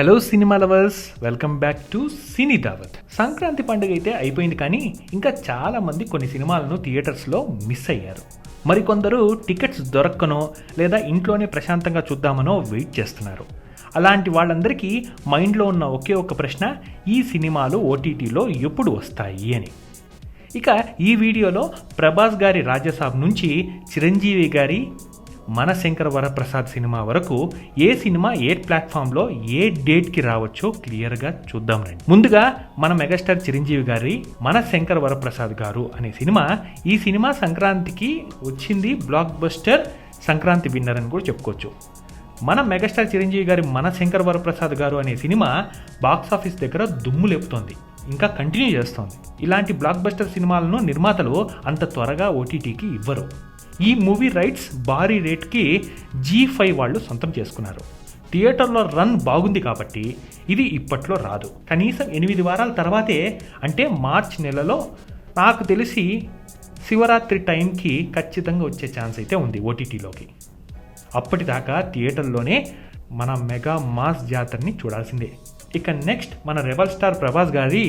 Hello cinema lovers welcome back to cine Dawat Sankranti పండుగ అయితే అయిపోయింది కానీ ఇంకా చాలామంది కొన్ని సినిమాలను థియేటర్స్లో మిస్ అయ్యారు. మరికొందరు టికెట్స్ దొరక్కనో లేదా ఇంట్లోనే ప్రశాంతంగా చూద్దామనో వెయిట్ చేస్తున్నారు. అలాంటి వాళ్ళందరికీ మైండ్లో ఉన్న ఒకే ఒక ప్రశ్న ఈ సినిమాలు ఓటీటీలో ఎప్పుడు వస్తాయి అని. ఇక ఈ వీడియోలో ప్రభాస్ గారి రాజ్యసభ నుంచి చిరంజీవి గారి మన శంకర వరప్రసాద్ సినిమా వరకు ఏ సినిమా ఏ ప్లాట్ఫామ్లో ఏ డేట్కి రావచ్చో క్లియర్గా చూద్దాం రండి. ముందుగా మన మెగాస్టార్ చిరంజీవి గారి మన శంకర వరప్రసాద్ గారు అనే సినిమా ఈ సినిమా సంక్రాంతికి వచ్చింది బ్లాక్ బస్టర్ సంక్రాంతి విన్నర్ అని కూడా చెప్పుకోవచ్చు. మన మెగాస్టార్ చిరంజీవి గారి మన శంకర్ వరప్రసాద్ గారు అనే సినిమా బాక్స్ ఆఫీస్ దగ్గర దుమ్ము లేపుతోంది ఇంకా కంటిన్యూ చేస్తోంది. ఇలాంటి బ్లాక్ బస్టర్ సినిమాలను నిర్మాతలు అంత త్వరగా ఓటీటీకి ఇవ్వరు. ఈ మూవీ రైట్స్ భారీ రేట్కి జీ ఫైవ్ వాళ్ళు సొంతం చేసుకున్నారు. థియేటర్లో రన్ బాగుంది కాబట్టి ఇది ఇప్పట్లో రాదు. కనీసం ఎనిమిది వారాల తర్వాతే అంటే మార్చ్ నెలలో నాకు తెలిసి శివరాత్రి టైంకి ఖచ్చితంగా వచ్చే ఛాన్స్ అయితే ఉంది ఓటీటీలోకి. అప్పటిదాకా థియేటర్లోనే మన మెగా మాస్ జాతరని చూడాల్సిందే. ఇక నెక్స్ట్ మన రెబల్ స్టార్ ప్రభాస్ గారి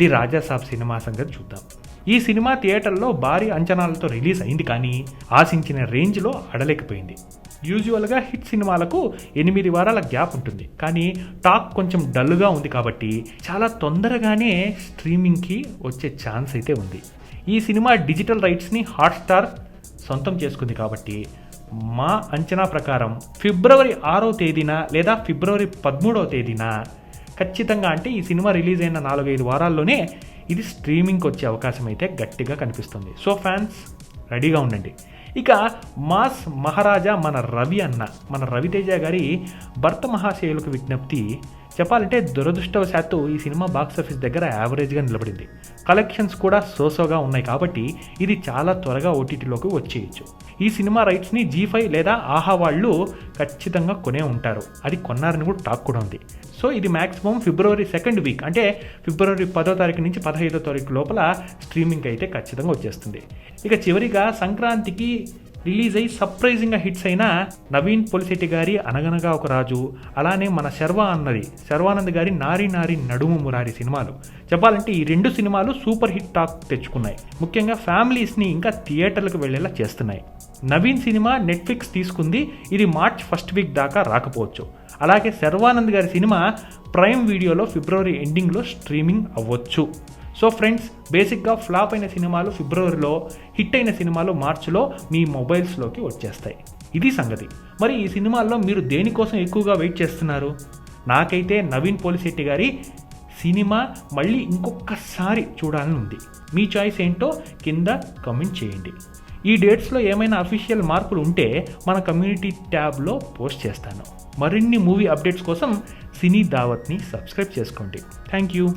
ది రాజాసాబ్ సినిమా సంగతి చూద్దాం. ఈ సినిమా థియేటర్లో భారీ అంచనాలతో రిలీజ్ అయింది కానీ ఆశించిన రేంజ్లో ఆడలేకపోయింది యూజువల్గా హిట్ సినిమాలకు ఎనిమిది వారాల గ్యాప్ ఉంటుంది. కానీ టాక్ కొంచెం డల్గా ఉంది కాబట్టి చాలా తొందరగానే స్ట్రీమింగ్కి వచ్చే ఛాన్స్ అయితే ఉంది. ఈ సినిమా డిజిటల్ రైట్స్ని హాట్స్టార్ సొంతం చేసుకుంది కాబట్టి మా అంచనా ప్రకారం ఫిబ్రవరి ఆరో తేదీన లేదా ఫిబ్రవరి పదమూడవ తేదీన ఖచ్చితంగా అంటే ఈ సినిమా రిలీజ్ అయిన నాలుగైదు వారాల్లోనే ఇది స్ట్రీమింగ్కి వచ్చే అవకాశం అయితే గట్టిగా కనిపిస్తుంది. సో ఫ్యాన్స్ రెడీగా ఉండండి. ఇక మాస్ మహారాజా మన రవి అన్న మన రవితేజ గారి భర్త మహాశయులకు విజ్ఞప్తి చెప్పాలంటే దురదృష్టవశాత్తు ఈ సినిమా బాక్స్ ఆఫీస్ దగ్గర యావరేజ్గా నిలబడింది. కలెక్షన్స్ కూడా సోసోగా ఉన్నాయి కాబట్టి ఇది చాలా త్వరగా ఓటీటీలోకి వచ్చేయచ్చు. ఈ సినిమా రైట్స్ని జీ ఫైవ్ లేదా ఆహా వాళ్ళు ఖచ్చితంగా కొనే ఉంటారు. అది కొన్నారని కూడా టాక్ కూడా ఉంది. సో ఇది మ్యాక్సిమం ఫిబ్రవరి సెకండ్ వీక్ అంటే ఫిబ్రవరి పదో తారీఖు నుంచి పదహైదో తారీఖు లోపల స్ట్రీమింగ్ అయితే ఖచ్చితంగా వచ్చేస్తుంది. ఇక చివరిగా సంక్రాంతికి రిలీజ్ అయ్యి సర్ప్రైజింగ్గా హిట్స్ అయిన నవీన్ పొలిశెట్టి గారి అనగనగా ఒక రాజు అలానే మన శర్వ అన్నది. శర్వానంద్ గారి నారి నారి నడుము మురారి సినిమాలు. చెప్పాలంటే ఈ రెండు సినిమాలు సూపర్ హిట్ టాక్ తెచ్చుకున్నాయి. ముఖ్యంగా ఫ్యామిలీస్ని ఇంకా థియేటర్లకు వెళ్ళేలా చేస్తున్నాయి. నవీన్ సినిమా నెట్ఫ్లిక్స్ తీసుకుంది. ఇది మార్చ్ ఫస్ట్ వీక్ దాకా రాకపోవచ్చు. అలాగే శర్వానంద్ గారి సినిమా ప్రైమ్ వీడియోలో ఫిబ్రవరి ఎండింగ్లో స్ట్రీమింగ్ అవ్వచ్చు. సో ఫ్రెండ్స్ బేసిక్గా ఫ్లాప్ అయిన సినిమాలు ఫిబ్రవరిలో హిట్ అయిన సినిమాలు మార్చిలో మీ మొబైల్స్లోకి వచ్చేస్తాయి. ఇది సంగతి. మరి ఈ సినిమాల్లో మీరు దేనికోసం ఎక్కువగా వెయిట్ చేస్తున్నారు? నాకైతే నవీన్ పోలిశెట్టి గారి సినిమా మళ్ళీ ఇంకొకసారి చూడాలని ఉంది. మీ చాయిస్ ఏంటో కింద కమెంట్ చేయండి. ఈ డేట్స్లో ఏమైనా అఫీషియల్ మార్పులు ఉంటే మన కమ్యూనిటీ ట్యాబ్లో పోస్ట్ చేస్తాను. మరిన్ని మూవీ అప్డేట్స్ కోసం సినీ దావత్ని సబ్స్క్రైబ్ చేసుకోండి. Thank you